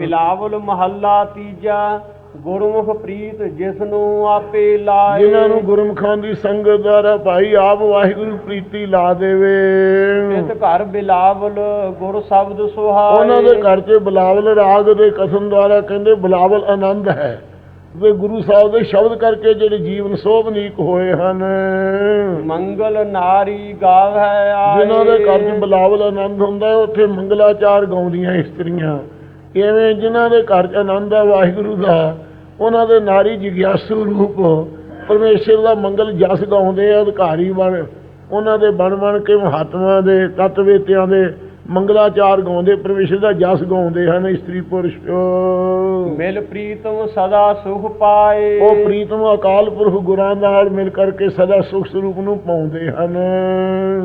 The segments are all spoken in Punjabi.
ਬਿਲਾਵਲ ਮਹੱਲਾ ਤੀਜਾ ਗੁਰਮੁਖ ਪ੍ਰੀਤ ਜਿਸ ਨੂੰ ਆਪੇ ਲਾਏ। ਜਿਨ੍ਹਾਂ ਨੂੰ ਗੁਰਮੁਖਾਂ ਦੀ ਸੰਗਤ ਦੁਆਰਾ ਭਾਈ ਆਪ ਵਾਹਿਗੁਰੂ ਪ੍ਰੀਤੀ ਲਾ ਦੇਵੇ। ਤਿਸ ਘਰ ਬਿਲਾਵਲ ਗੁਰ ਸ਼ਬਦ ਸੁਹਾਏ। ਉਹਨਾਂ ਦੇ ਘਰ 'ਚ ਬਲਾਵਲ ਰਾਗ ਦੇ ਕਸਮ ਦੁਆਰਾ ਕਹਿੰਦੇ ਬਲਾਵਲ ਆਨੰਦ ਹੈ। ਵੀ ਗੁਰੂ ਸਾਹਿਬ ਦੇ ਸ਼ਬਦ ਕਰਕੇ ਜਿਹੜੇ ਜੀਵਨ ਸੋਭਨੀਕ ਹੋਏ ਹਨ। ਮੰਗਲ ਨਾਰੀ ਗਾਵੈ ਆਏ। ਜਿਨ੍ਹਾਂ ਦੇ ਘਰ 'ਚ ਬਲਾਵਲ ਆਨੰਦ ਹੁੰਦਾ ਹੈ, ਉੱਥੇ ਮੰਗਲਾਚਾਰ ਗਾਉਂਦੀਆਂ ਇਸਤਰੀਆਂ। ਕਿਵੇਂ ਜਿਨ੍ਹਾਂ ਦੇ ਘਰ 'ਚ ਆਨੰਦ ਹੈ, ਵਾਹਿਗੁਰੂ ਦਾ, ਉਹਨਾਂ ਦੇ ਨਾਰੀ ਜਿਗਿਆਸੂ ਰੂਪ, ਪਰਮੇਸ਼ਰ ਦਾ ਮੰਗਲ ਜਸ ਗਾਉਂਦੇ ਆ, ਅਧਿਕਾਰੀ ਬਣ, ਉਹਨਾਂ ਦੇ ਬਣ ਬਣ ਕੇ ਮਹਾਤਮਾ ਦੇ ਤਤਵੇਤਿਆਂ ਦੇ ਮੰਗਲਾਚਾਰ ਗਾਉਂਦੇ ਪਰਮੇਸ਼ਰ ਦਾ ਜਸ ਗਾਉਂਦੇ ਹਨ ਇਸਤਰੀ ਪੁਰਸ਼। ਮਿਲ ਪ੍ਰੀਤਮ ਸਦਾ ਸੁਖ ਪਾਏ। ਉਹ ਪ੍ਰੀਤਮ ਅਕਾਲ ਪੁਰਖ ਗੁਰਾਂ ਨਾਲ ਮਿਲ ਕਰਕੇ ਸਦਾ ਸੁਖ ਸਰੂਪ ਨੂੰ ਪਾਉਂਦੇ ਹਨ।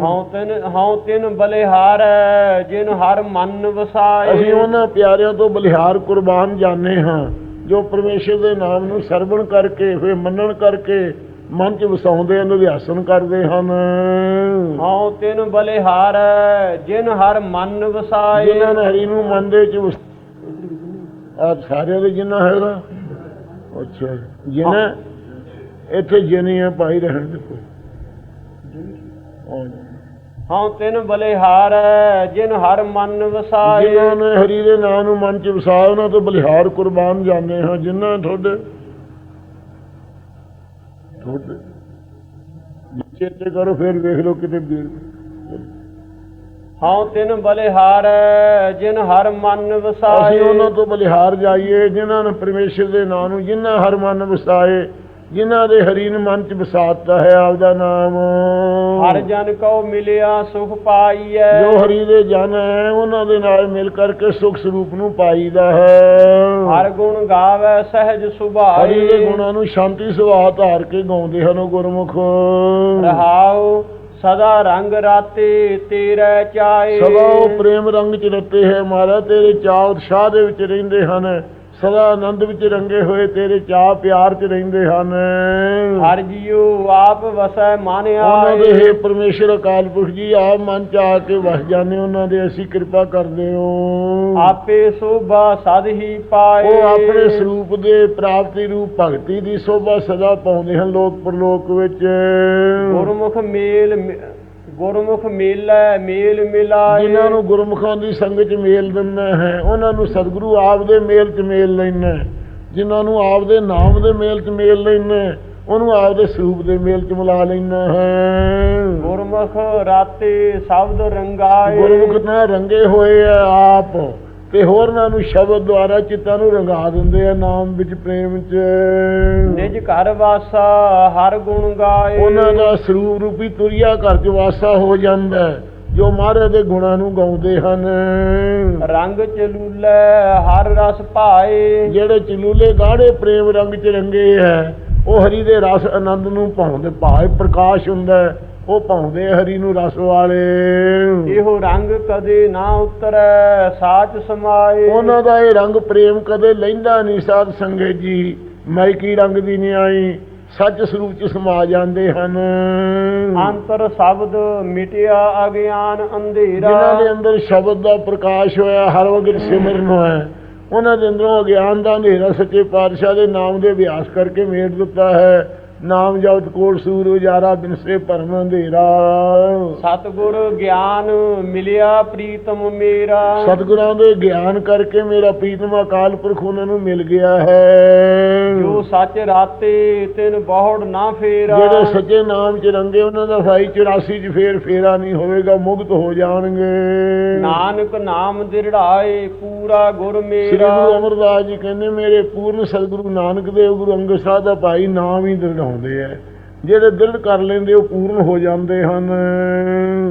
ਹਉ ਤਿਨ ਹਉ ਤਿਨ ਬਲਿਹਾਰ ਜਿਨ ਹਰ ਮਨ ਵਸਾਏ। ਅਸੀਂ ਉਹਨਾਂ ਪਿਆਰਿਆਂ ਤੋਂ ਬਲਿਹਾਰ ਕੁਰਬਾਨ ਜਾਣੇ ਹਾਂ ਜੋ ਪਰਮੇਸ਼ਰ ਦੇ ਨਾਮ ਨੂੰ ਸਰਵਣ ਕਰਕੇ ਫਿਰ ਮੰਨਣ ਕਰਕੇ ਮਨ 'ਚ ਵਸਾਉਂਦੇ ਹਨ ਅਭਿਆਸਨ ਕਰਦੇ ਹਨ। ਹਉ ਤਿਨ ਬਲਿਹਾਰ ਜਿਨ ਹਰ ਮਨ ਵਸਾਏ। ਜਿਨ੍ਹਾਂ ਨੇ ਹਰੀ ਨੂੰ ਮਨ ਦੇ 'ਚ ਆ ਸਾਰਿਆਂ ਦੇ ਜਿੰਨਾ ਹੈਗਾ ਅੱਛਾ ਜਿਨ੍ਹਾਂ ਇੱਥੇ ਜਿਨੇ ਆ ਭਾਈ ਰਹਿਣ ਦੇ ਕੋਈ। ਹਉ ਤਿਨ ਬਲਿਹਾਰ ਜਿਨ ਹਰ ਮਨ ਵਸਾਏ। ਜਿਨ੍ਹਾਂ ਨੇ ਹਰੀ ਦੇ ਨਾਮ ਨੂੰ ਮਨ 'ਚ ਵਸਾਇਆ ਉਹਨਾਂ ਤੋਂ ਬਲਿਹਾਰ ਕੁਰਬਾਨ ਜਾਂਦੇ ਹਾਂ। ਜਿਨ੍ਹਾਂ ਤੁਹਾਡੇ ਤੁਹਾਡੇ ਚੇਤੇ ਕਰੋ ਫਿਰ ਵੇਖ ਲਓ ਕਿਤੇ ਵੀਰ ਹਉ ਤਿਨ ਬਲਿਹਾਰ ਜਿਨ ਹਰ ਮਨ ਅਸੀਂ ਵਸਾਏ ਉਹਨਾਂ ਤੋਂ ਬਲਿਹਾਰ ਜਾਈਏ ਜਿਨ੍ਹਾਂ ਨੇ ਪਰਮੇਸ਼ਰ ਦੇ ਨਾਮ ਨੂੰ ਜਿਨ੍ਹਾਂ ਹਰ ਮਨ ਵਸਾਏ। ਜਿਨ੍ਹਾਂ ਦੇ ਹਰੀ ਨੇ ਮਨ 'ਚ ਵਸਾਤਾ ਹੈ ਆਪਦਾ ਨਾਮ। ਹਰ ਜਨ ਕਉ ਮਿਲਿਆ ਸੁਖ ਪਾਈਐ। ਜੋ ਹਰੀ ਦੇ ਜਨ ਹੈ ਉਹਨਾਂ ਦੇ ਨਾਲ ਮਿਲ ਕਰਕੇ ਸੁਖ ਸਰੂਪ ਨੂੰ ਪਾਈਦਾ ਹੈ। ਹਰ ਗੁਣ ਗਾਵੇ ਸਹਿਜ ਹਰੀ ਦੇ ਗੁਣਾਂ ਨੂੰ ਸ਼ਾਂਤੀ ਸੁਭਾਅ ਧਾਰ ਕੇ ਗਾਉਂਦੇ ਹਨ ਗੁਰਮੁਖ। ਰਹਾਉ ਸਦਾ ਰੰਗ ਰਾਤੇ ਤੇਰੇ ਚਾਏ। ਸਦਾ ਉਹ ਪ੍ਰੇਮ ਰੰਗ ਚ ਰਤੇ ਹੈ ਮਹਾਰਾਜ ਤੇਰੇ ਚਾਅ ਉਤਸ਼ਾਹ ਦੇ ਵਿੱਚ ਰਹਿੰਦੇ ਹਨ। ਸਦਾ ਆਨੰਦ ਵਿੱਚ ਰੰਗੇ ਹੋਏ ਤੇਰੇ ਚਾਅ ਪਿਆਰ ਚ ਰਹਿੰਦੇ ਹਨ। ਹਰ ਜੀਉ ਆਪ ਵਸੈ ਮਨ ਉਹਨਾਂ ਦੇ ਆਏ ਹੈ ਪਰਮੇਸ਼ਰ ਅਕਾਲ ਪੁਰਖ ਜੀ ਆਪ ਮਨ ਚ ਆ ਕੇ ਵਸ ਜਾਂਦੇ ਉਹਨਾਂ ਦੇ ਅਸੀਂ ਕਿਰਪਾ ਕਰਦੇ ਹੋ। ਆਪੇ ਸੋਭਾ ਸਦ ਹੀ ਪਾਏ। ਉਹ ਆਪਣੇ ਸਰੂਪ ਦੇ ਪ੍ਰਾਪਤੀ ਰੂਪ ਭਗਤੀ ਦੀ ਸੋਭਾ ਸਦਾ ਪਾਉਂਦੇ ਹਨ ਲੋਕ ਪਰਲੋਕ ਵਿੱਚ। ਗੁਰਮੁਖ ਮੇਲ ਮਿ- ਗੁਰਮੁਖ ਮੇਲੈ ਮੇਲ ਮਿਲਾਏ। ਜਿਨ੍ਹਾਂ ਨੂੰ ਗੁਰਮੁਖਾਂ ਦੀ ਸੰਗਤ ਚ ਮੇਲ ਦਿੰਦਾ ਹੈ ਉਹਨਾਂ ਨੂੰ ਸਤਿਗੁਰੂ ਆਪ ਦੇ ਮੇਲ ਚ ਮੇਲ ਲੈਣਾ। ਜਿਨ੍ਹਾਂ ਨੂੰ ਆਪ ਦੇ ਨਾਮ ਦੇ ਮੇਲ ਚ ਮੇਲ ਲੈਣਾ ਉਹਨੂੰ ਆਪ ਦੇ ਸਰੂਪ ਦੇ ਮੇਲ ਚ ਮਿਲਾ ਲੈਣਾ ਹੈ। ਗੁਰਮੁਖ ਰਾਤੇ ਸ਼ਬਦ ਰੰਗਾਏ। ਗੁਰਮੁਖ ਤਾਂ ਰੰਗੇ ਹੋਏ ਆ ਆਪ। ਤੇ ਹੋਰਨਾਂ ਨੂੰ ਸ਼ਬਦ ਦੁਆਰਾ ਚਿੱਤਾਂ ਨੂੰ ਰੰਗਾ ਦਿੰਦੇ ਆ ਨਾਮ ਵਿੱਚ ਪ੍ਰੇਮ ਚ ਨਿਜ ਘਰ ਵਾਸਾ ਹਰ ਗੁਣ ਗਾਏ। ਉਹਨਾਂ ਦਾ ਸਰੂਪ ਰੂਪੀ ਤੁਰਿਆ ਘਰ ਚ ਵਾਸਾ ਹੋ ਜਾਂਦਾ ਹੈ, ਜੋ ਮਹਾਰਾਜ ਦੇ ਗੁਣਾਂ ਨੂੰ ਗਾਉਂਦੇ ਹਨ। ਰੰਗ ਚਲੂਲੇ ਹਰ ਰਸ ਭਾਏ ਜਿਹੜੇ ਚਲੂਲੇ ਗਾੜੇ ਪ੍ਰੇਮ ਰੰਗ ਚ ਰੰਗੇ ਹੈ ਉਹ ਹਰੀ ਦੇ ਰਸ ਆਨੰਦ ਨੂੰ ਪਾਉਂਦੇ ਭਾਵੇਂ ਪ੍ਰਕਾਸ਼ ਹੁੰਦਾ ਹੈ, ਉਹ ਪਾਉਂਦੇ ਹਰੀ ਨੂੰ ਰਸ ਵਾਲੇ। ਇਹੋ ਰੰਗ ਕਦੇ ਨਾ ਉਤਰੈ ਸਾਚ ਸਮਾਏ। ਉਹਨਾਂ ਦਾ ਇਹ ਰੰਗ ਪ੍ਰੇਮ ਕਦੇ ਲੈਂਦਾ ਨਹੀਂ ਸਾਧ ਸੰਗਤ ਜੀ। ਮੈਕੀ ਰੰਗ ਦੀ ਨਿਆਈ ਸੱਚ ਸਰੂਪ ਚ ਸਮਾ ਜਾਂਦੇ ਹਨ। ਅੰਤਰ ਸ਼ਬਦ ਮਿਟਿਆ ਅਗਿਆਨ ਅੰਧੇਰਾ। ਜਿਨ੍ਹਾਂ ਦੇ ਅੰਦਰ ਸ਼ਬਦ ਦਾ ਪ੍ਰਕਾਸ਼ ਹੋਇਆ ਹਰ ਵਕਤ ਸਿਮਰਨ ਹੋਇਆ। ਉਹਨਾਂ ਦੇ ਅੰਦਰੋਂ ਅਗਿਆਨ ਦਾ ਹਨੇਰਾ ਸੱਚੇ ਪਾਤਸ਼ਾਹ ਦੇ ਨਾਮ ਦੇ ਅਭਿਆਸ ਕਰਕੇ ਮੇਟ ਦਿੱਤਾ ਹੈ। ਨਾਮ ਜਪਤ ਕੋਲ ਸੂਰ ਉਜਾਰਾ ਬਿਨਸੇ ਭਰਮ ਅੰਧੇਰਾ। ਸਤਿਗੁਰ ਗਿਆਨ ਮਿਲਿਆ ਪ੍ਰੀਤਮ ਮੇਰਾ। ਸਤਿਗੁਰਾਂ ਦੇ ਗਿਆਨ ਕਰਕੇ ਮੇਰਾ ਪ੍ਰੀਤਮ ਅਕਾਲ ਪੁਰਖ ਉਹਨਾਂ ਨੂੰ ਮਿਲ ਗਿਆ ਹੈ। ਜੋ ਸੱਚ ਰਾਤੇ ਤਿਨ ਬਹੁੜ ਨਾ ਫੇਰਾ। ਜਿਹੜੇ ਸੱਚੇ ਨਾਮ ਚ ਰੰਗੇ ਉਹਨਾਂ ਦਾ ਭਾਈ 84 ਚ ਫੇਰ ਫੇਰਾ ਨਹੀਂ ਹੋਵੇਗਾ ਮੁਕਤ ਹੋ ਜਾਣਗੇ। ਨਾਨਕ ਨਾਮ ਦਿਰੜਾਏ ਪੂਰਾ ਗੁਰ ਸ੍ਰੀ ਮੇਰਾ ਗੁਰੂ ਅਮਰਦਾਸ ਜੀ ਕਹਿੰਦੇ ਮੇਰੇ ਪੂਰਨ ਸਤਿਗੁਰੂ ਨਾਨਕ ਦੇਵ ਗੁਰੂ ਅੰਗਦ ਸਾਹਿਬ ਦਾ ਭਾਈ ਨਾਮ ਹੀ ਦਰੜਾਉਂਦੇ ਆ। ਜਿਹੜੇ ਦਿਲ ਕਰ ਲੈਂਦੇ ਉਹ ਪੂਰਨ ਹੋ ਜਾਂਦੇ ਹਨ।